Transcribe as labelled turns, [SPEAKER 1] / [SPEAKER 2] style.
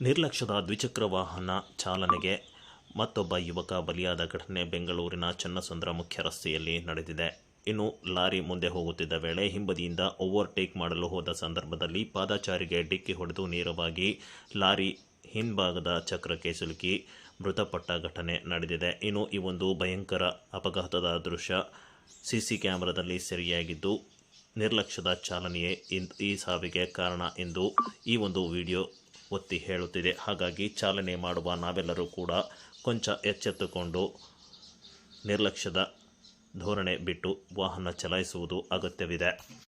[SPEAKER 1] ನಿರ್ಲಕ್ಷ್ಯದ ದ್ವಿಚಕ್ರ ವಾಹನ ಚಾಲನೆಗೆ ಮತ್ತೊಬ್ಬ ಯುವಕ ಬಲಿಯಾದ ಘಟನೆ ಬೆಂಗಳೂರಿನ ಚನ್ನಸಂದ್ರ ಮುಖ್ಯ ರಸ್ತೆಯಲ್ಲಿ ನಡೆದಿದೆ. ಇನ್ನು ಲಾರಿ ಮುಂದೆ ಹೋಗುತ್ತಿದ್ದ ವೇಳೆ ಹಿಂಬದಿಯಿಂದ ಓವರ್ಟೇಕ್ ಮಾಡಲು ಹೋದ ಸಂದರ್ಭದಲ್ಲಿ ಪಾದಚಾರಿಗೆ ಡಿಕ್ಕಿ ಹೊಡೆದು ನೇರವಾಗಿ ಲಾರಿ ಹಿಂಭಾಗದ ಚಕ್ರಕ್ಕೆ ಸಿಲುಕಿ ಮೃತಪಟ್ಟ ಘಟನೆ ನಡೆದಿದೆ. ಇನ್ನು ಈ ಒಂದು ಭಯಂಕರ ಅಪಘಾತದ ದೃಶ್ಯ ಸಿಸಿ ಕ್ಯಾಮೆರಾದಲ್ಲಿ ಸೆರೆಯಾಗಿದ್ದು, ನಿರ್ಲಕ್ಷ್ಯದ ಚಾಲನೆಯೇ ಈ ಸಾವಿಗೆ ಕಾರಣ ಎಂದು ಈ ಒಂದು ವಿಡಿಯೋ ಒತ್ತಿ ಹೇಳುತ್ತಿದೆ. ಹಾಗಾಗಿ ಚಾಲನೆ ಮಾಡುವ ನಾವೆಲ್ಲರೂ ಕೂಡ ಕೊಂಚ ಎಚ್ಚೆತ್ತುಕೊಂಡು ನಿರ್ಲಕ್ಷ್ಯದ ಧೋರಣೆ ಬಿಟ್ಟು ವಾಹನ ಚಲಾಯಿಸುವುದು ಅಗತ್ಯವಿದೆ.